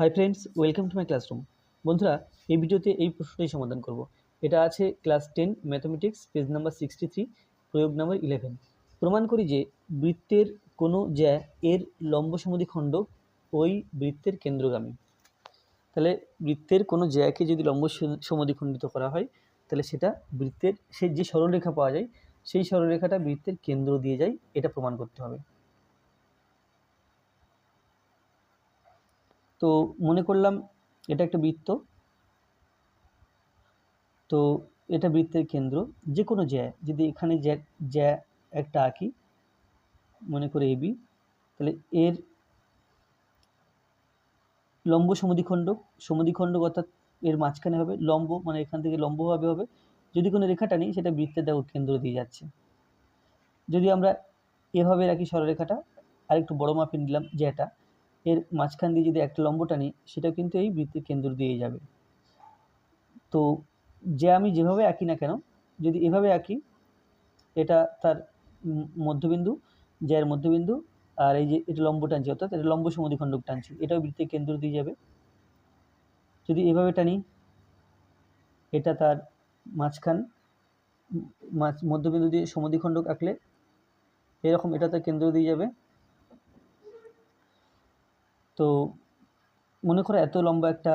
Hi friends welcome to my classroom বন্ধুরা, এই ভিডিওতে এই প্রশ্নটাই সমাধান করব। এটা আছে class ten mathematics page number sixty three প্রয়োগ নাম্বার ইলেভেন প্রমাণ করি যে বৃত্তের কোনো জ্যা এর লম্ব সমদ্বিখণ্ডক ওই বৃত্তের কেন্দ্রগামী। তাহলে বৃত্তের কোনো জ্যাকে যদি লম্ব সমদ্বিখণ্ডিত করা হয়, তাহলে সেটা বৃত্তের সে যে সরলরেখা পাওয়া যায়, সেই সরলরেখাটা বৃত্তের কেন্দ্র দিয়ে যায়, এটা প্রমাণ করতে হবে। তো মনে করলাম এটা একটা বৃত্ত। তো এটা বৃত্তের কেন্দ্র যে কোনো জ্যা, যদি এখানে জ্যা জ্যা একটা আঁকি, মনে করে এবি তাহলে এর লম্ব সমদ্বিখণ্ডক সমদ্বিখণ্ডক অর্থাৎ এর মাঝখানে হবে, লম্ব মানে এখান থেকে লম্বভাবে হবে। যদি কোনো রেখাটা নেই, সেটা বৃত্তের দেখো কেন্দ্র দিয়ে যাচ্ছে। যদি আমরা এভাবে রাখি সরলরেখাটা আর একটু বড় মাপে নিলাম জ্যাটা এর মাঝখান দিয়ে যদি একটা লম্ব টানি, সেটা কিন্তু এই বৃত্তের কেন্দ্র দিয়ে যাবে। তো যে আমি যেভাবে আঁকি না কেন, যদি এভাবে আঁকি, এটা তার মধ্যবিন্দু জ্যার মধ্যবিন্দু, আর এই যে এটা লম্ব টানছি, অর্থাৎ এটা লম্ব সমদ্বিখণ্ডক টানছি, এটাও বৃত্তের কেন্দ্র দিয়ে যাবে। যদি এভাবে টানি, এটা তার মাঝখান, মাঝ, মধ্যবিন্দু দিয়ে সমদ্বিখণ্ডক আঁকলে, এরকম এটা তার কেন্দ্র দিয়ে যাবে। তো মনে করো এত লম্বা একটা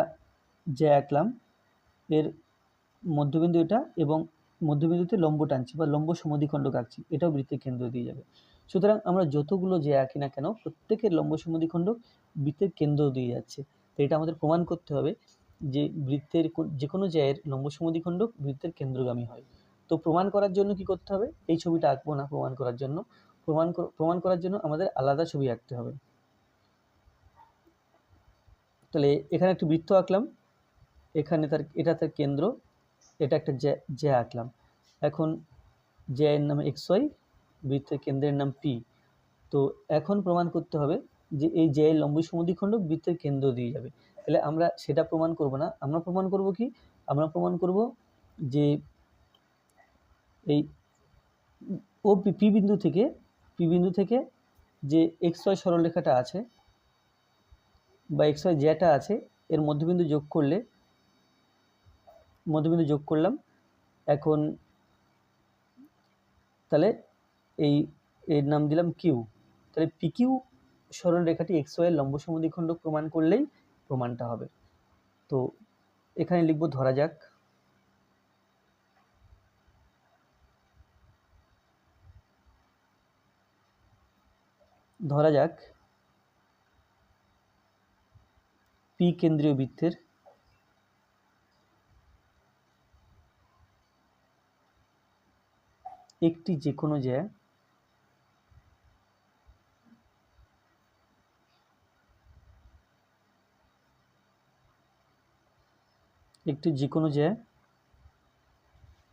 জ্যা আঁকলাম। এর মধ্যবিন্দু এটা এবং মধ্যবিন্দুতে লম্ব টানছি বা লম্ব সমদ্বিখণ্ডক আঁকছি। এটাও বৃত্তের কেন্দ্র দিয়ে যাবে। সুতরাং আমরা যতগুলো যে আঁকি না কেন প্রত্যেকের লম্ব সমদ্বিখণ্ডক বৃত্তের কেন্দ্র দিয়ে যাচ্ছে। তো এটা আমাদের প্রমাণ করতে হবে যে বৃত্তের যে কোনো জ্যায়ের লম্ব সমদ্বিখণ্ডক বৃত্তের কেন্দ্রগামী হয়। তো প্রমাণ করার জন্য কি করতে হবে? এই ছবিটা আঁকবো না প্রমাণ করার জন্য। প্রমাণ প্রমাণ করার জন্য আমাদের আলাদা ছবি আঁকতে হবে। তাহলে এখানে একটি বৃত্ত আঁকলাম। এখানে তার, এটা তার কেন্দ্র, এটা একটা জ্যা জ্যা আঁকলাম। এখন জ্যায়ের নাম এক্স ওয়াই, বৃত্তের কেন্দ্রের নাম পি। তো এখন প্রমাণ করতে হবে যে এই জ্যায়ের লম্ব সমদ্বিখণ্ডক বৃত্তের কেন্দ্র দিয়ে যাবে। তাহলে আমরা সেটা প্রমাণ করব না। আমরা প্রমাণ করব কি? আমরা প্রমাণ করব যে এই ও পি বিন্দু থেকে, পি বিন্দু থেকে যে এক্স ওয়াই সরলরেখাটা আছে বা এক্স ওয়াই জ্যাটা আছে, এর মধ্যবিন্দু যোগ করলে, মধ্যবিন্দু যোগ করলাম, এখন তাহলে এই এর নাম দিলাম কিউ তাহলে পি কিউ সরল রেখাটি এক্স ওয়াইয়ের লম্ব সমদ্বিখণ্ডক প্রমাণ করলেই প্রমাণটা হবে। তো এখানে লিখব ধরা যাক। ধরা যাক পি কেন্দ্রীয় বৃত্তের একটি যে কোনো জ্যা একটি যে কোনো জ্যা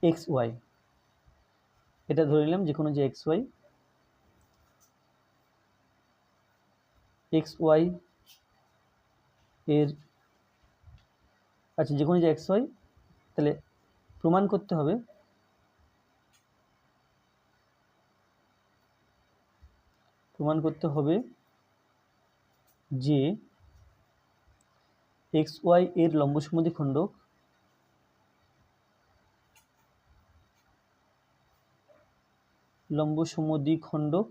এক্স ওয়াই এটা ধরে নিলাম যে কোনো যে এক্স ওয়াই এক্স ওয়াই এর আচ্ছা যে কোনো যে এক্স ওয়াই তাহলে প্রমাণ করতে হবে। প্রমাণ করতে হবে যে এক্স ওয়াই এর লম্ব সমদ্বিখণ্ডক লম্ব সমদ্বিখণ্ডক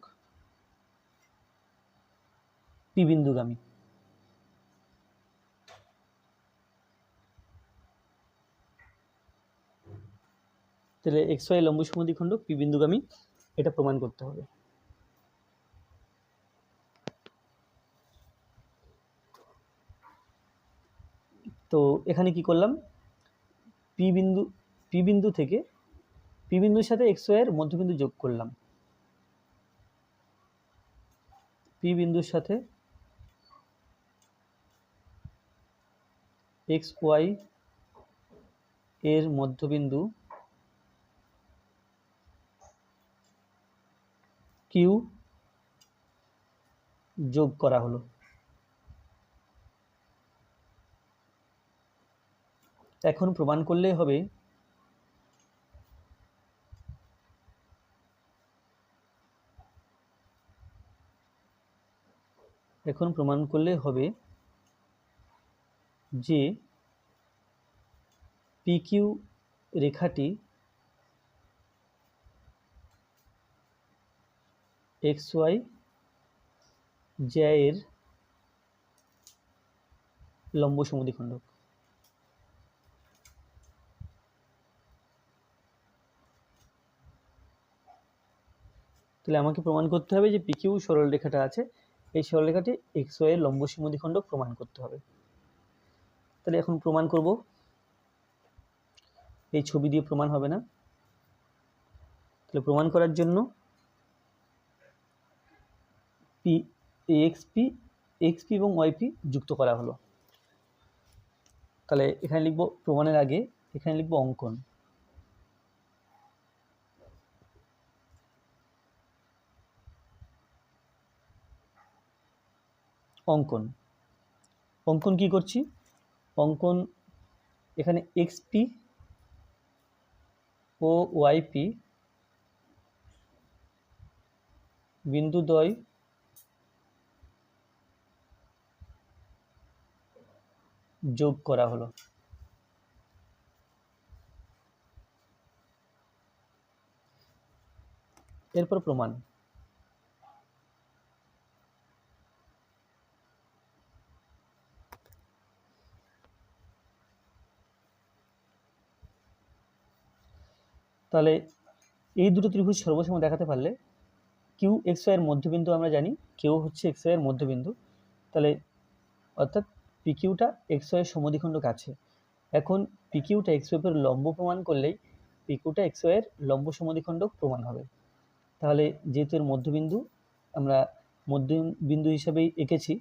পি বিন্দুগামী। তাহলে এক্স ওয়াই লম্ব সমদ্বিখণ্ডক পি বিন্দুগামী এটা প্রমাণ করতে হবে। তো এখানে কি করলাম? পি বিন্দু পি বিন্দু থেকে পি বিন্দুর সাথে এক্স ওয়াইয়ের মধ্যবিন্দু যোগ করলাম। পি বিন্দুর সাথে এক্স ওয়াই এর মধ্যবিন্দু কিউ যোগ করা হলো। এখন প্রমাণ করলেই হবে এখন প্রমাণ করলে হবে যে পিকিউ রেখাটি এক্স ওয়াই জ্যায়ের লম্ব সমদ্বিখণ্ডক তাহলে আমাকে প্রমাণ করতে হবে যে পিকিউ সরলরেখাটা আছে, এই সরলরেখাটি এক্স ওয়াই এর লম্ব সমদ্বিখণ্ডক প্রমাণ করতে হবে। তাহলে এখন প্রমাণ করব। এই ছবি দিয়ে প্রমাণ হবে না। তাহলে প্রমাণ করার জন্য পি এক্সপি এক্সপি এবং ওয়াইপি যুক্ত করা হলো। তাহলে এখানে লিখব প্রমাণের আগে, এখানে লিখব অঙ্কন। অঙ্কন। অঙ্কন কি করছি? অঙ্কন এখানে এক্সপি ও ওয়াইপি বিন্দুদ্বয় যোগ করা হলো। এরপর প্রমাণ। তাহলে এই দুটো ত্রিভুজ সর্বসম দেখাতে পারলে কিউ এক্স ওয়াইয়ের মধ্যবিন্দু আমরা জানি, কেউ হচ্ছে এক্স ওয়াইয়ের মধ্যবিন্দু। তাহলে অর্থাৎ পিকিউটা এক্স ওয়াইয়ের সমদ্বিখণ্ডক আছে। এখন পিকিউটা এক্স ওয়াইয়ের লম্ব প্রমাণ করলেই পিকিউটা এক্স ওয়াইয়ের লম্ব সমদ্বিখণ্ডক প্রমাণ হবে। তাহলে যেহেতু এর মধ্যবিন্দু, আমরা মধ্যবিন্দু হিসাবেই এঁকেছি,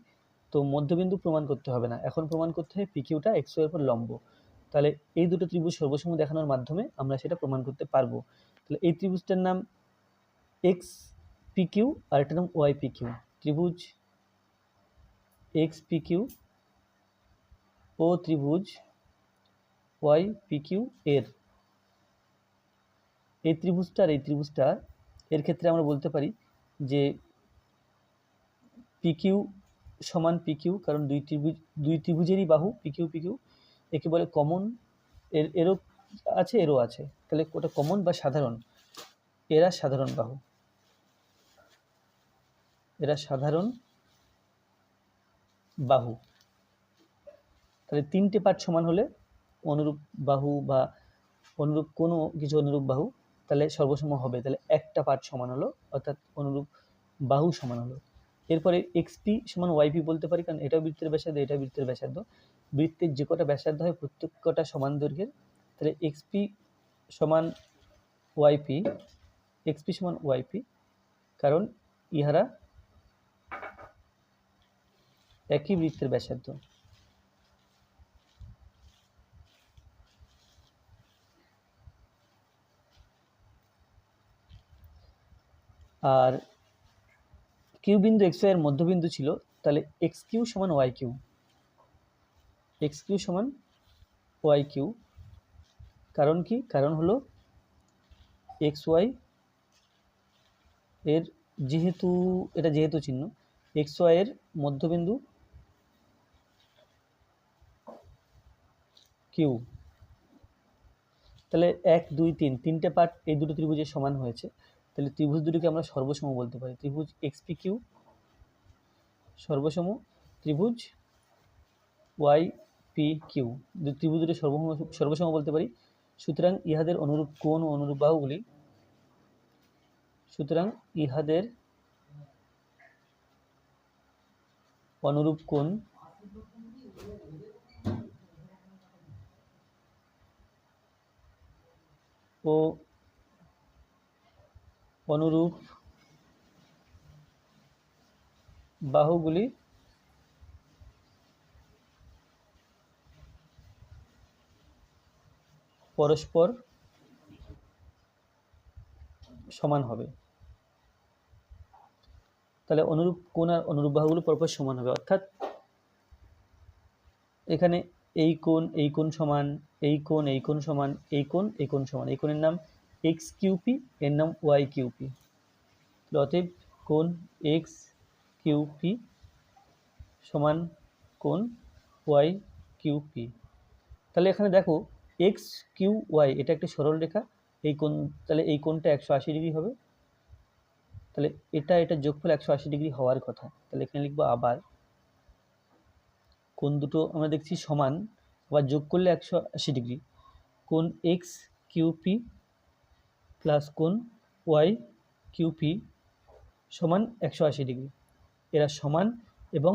তো মধ্যবিন্দু প্রমাণ করতে হবে না। এখন প্রমাণ করতে হয় পিকিউটা এক্স ওয়াইয়ের উপর লম্ব। তাহলে এই দুটো ত্রিভুজ সর্বসম দেখানোর মাধ্যমে আমরা সেটা প্রমাণ করতে পারব। তাহলে এই ত্রিভুজটার নাম এক্স পিকিউ আর এটার নাম ওয়াই পিকিউ ত্রিভুজ এক্স পি কিউ ও ত্রিভুজ ওয়াই পি কিউ এর। এই ত্রিভুজটা আর এই ত্রিভুজটা এর ক্ষেত্রে আমরা বলতে পারি যে পি কিউ সমান পি কিউ, কারণ দুই ত্রিভুজ, দুই ত্রিভুজেরই বাহু, পি কিউ পি কিউ, একে বলে কমন, এর, এরও আছে এরও আছে। তাহলে ওটা কমন বা সাধারণ? এরা সাধারণ বাহু। এরা সাধারণ বাহু। তাহলে তিনটে পার্ট সমান হলে অনুরূপ বাহু বা অনুরূপ কোনো কিছু অনুরূপ বাহু তাহলে সর্বসম হবে। তাহলে একটা পার্ট সমান হলো, অর্থাৎ অনুরূপ বাহু সমান হলো। এরপরে এক্সপি সমান ওয়াইপি বলতে পারি, কারণ এটাও বৃত্তের ব্যাসার্ধ এটা বৃত্তের ব্যাসার্ধ। বৃত্তের যে কটা ব্যাসার্ধ হয় প্রত্যেক কটা সমান দৈর্ঘ্যের। তাহলে এক্সপি সমান ওয়াইপি এক্সপি সমান ওয়াইপি কারণ ইহারা একই বৃত্তের ব্যাসার্ধ। আর কিউ বিন্দু এক্সের মধ্যবিন্দু ছিল, তাহলে এক্স কিউ সমান ওয়াই কিউ এক্স কিউ সমান ওয়াই কিউ কারণ কি? কারণ হলো এক্স ওয়াই এর যেহেতু, এটা যেহেতু চিহ্ন এক্স ওয়াই এর মধ্যবিন্দু কিউ তাহলে এক, দুই, তিন, তিনটে পার্ট এই দুটো ত্রিভুজের সমান হয়েছে। তাহলে ত্রিভুজ দুটিকে আমরা সর্বসম বলতে পারি। ত্রিভুজ এক্সপি কিউ সর্বসম ত্রিভুজ ওয়াই পি কিউ ত্রিভুজ দুটি সর্বসম সর্বসম বলতে পারি, সুতরাং ইহাদের অনুরূপ ও অনুরূপ বাহুগুলি? সুতরাং ইহাদের অনুরূপ কোণ ও অনুরূপ বাহুগুলি পরস্পর সমান হবে। তাহলে অনুরূপ কোণ আর অনুরূপ বাহুগুলো পরপর সমান হবে। অর্থাৎ এখানে এই কোণ এই কোণ সমান, এই কোণ এই কোণ সমান, এই কোণ এই কোণ সমান, এই কোণের নাম এক্স কিউপি এর নাম ওয়াই কিউপি অতএব কোণ এক্স কিউপি সমান কোণ ওয়াই কিউ পি তাহলে এখানে দেখো এক্স কিউ ওয়াই এটা একটা সরল রেখা। এই কোণ, তাহলে এই কোণটা একশো আশি ডিগ্রি হবে। তাহলে এটা এটা যোগফল একশো আশি ডিগ্রি হওয়ার কথা। তাহলে এখানে লিখব আবার। কোণ দুটো আমরা দেখছি সমান, আবার যোগ করলে একশো আশি ডিগ্রি। কোণ এক্স কিউপি প্লাস কোণ ওয়াই কিউপি সমান একশো আশি ডিগ্রি। এরা সমান এবং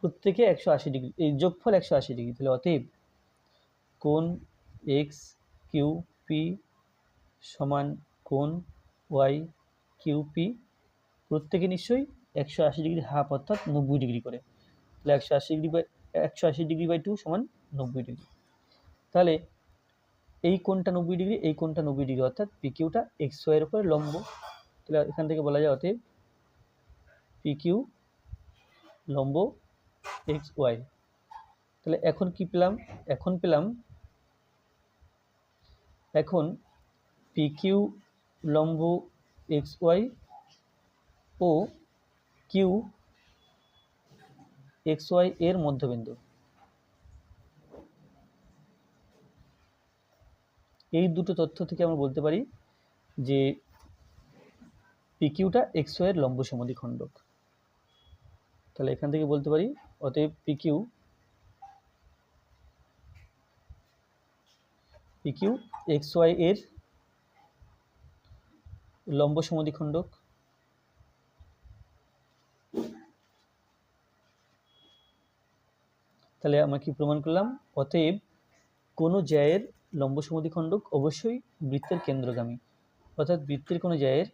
প্রত্যেকে একশো আশি ডিগ্রি, এই যোগফল একশো আশি ডিগ্রি। তাহলে অতএব কোণ এক্স কিউ পি সমান কোণ ওয়াই কিউপি প্রত্যেকে নিশ্চয়ই একশো আশি ডিগ্রি হাফ অর্থাৎ নব্বই ডিগ্রি করে। তাহলে একশো আশি ডিগ্রি বাই, একশো আশি ডিগ্রি বাই টু সমান নব্বই ডিগ্রি। তাহলে এই কোণটা নব্বই ডিগ্রি, এই কোণটা নব্বই ডিগ্রি, অর্থাৎ পিকিউটা এক্স ওয়াইয়ের উপরে লম্ব। তাহলে এখান থেকে বলা যায় অতএব পিকিউ লম্ব এক্স ওয়াই তাহলে এখন কি পেলাম? এখন পেলাম, এখন পিকিউ লম্ব এক্স ওয়াই ও কিউ এক্স ওয়াই এর মধ্যবিন্দু। এই দুটো তথ্য থেকে আমরা বলতে পারি যে পিকিউটা এক্স ওয়াই এর লম্ব সমদ্বিখণ্ডক তাহলে এখান থেকে বলতে পারি, অতএব পিকিউ পিকিউ এক্স ওয়াই এর লম্ব সমদ্বিখণ্ডক তাহলে আমরা কি প্রমাণ করলাম? অতএব কোনো জ্যায়ের লম্ব সমদ্বিখণ্ডক অবশ্যই বৃত্তের কেন্দ্রগামী। অর্থাৎ বৃত্তের কোনো জ্যায়ের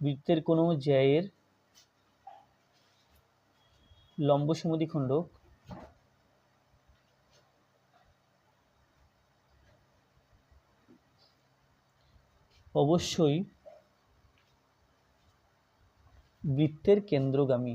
বৃত্তের কোনো জ্যায়ের লম্ব সমদ্বিখণ্ডক অবশ্যই বৃত্তের কেন্দ্রগামী।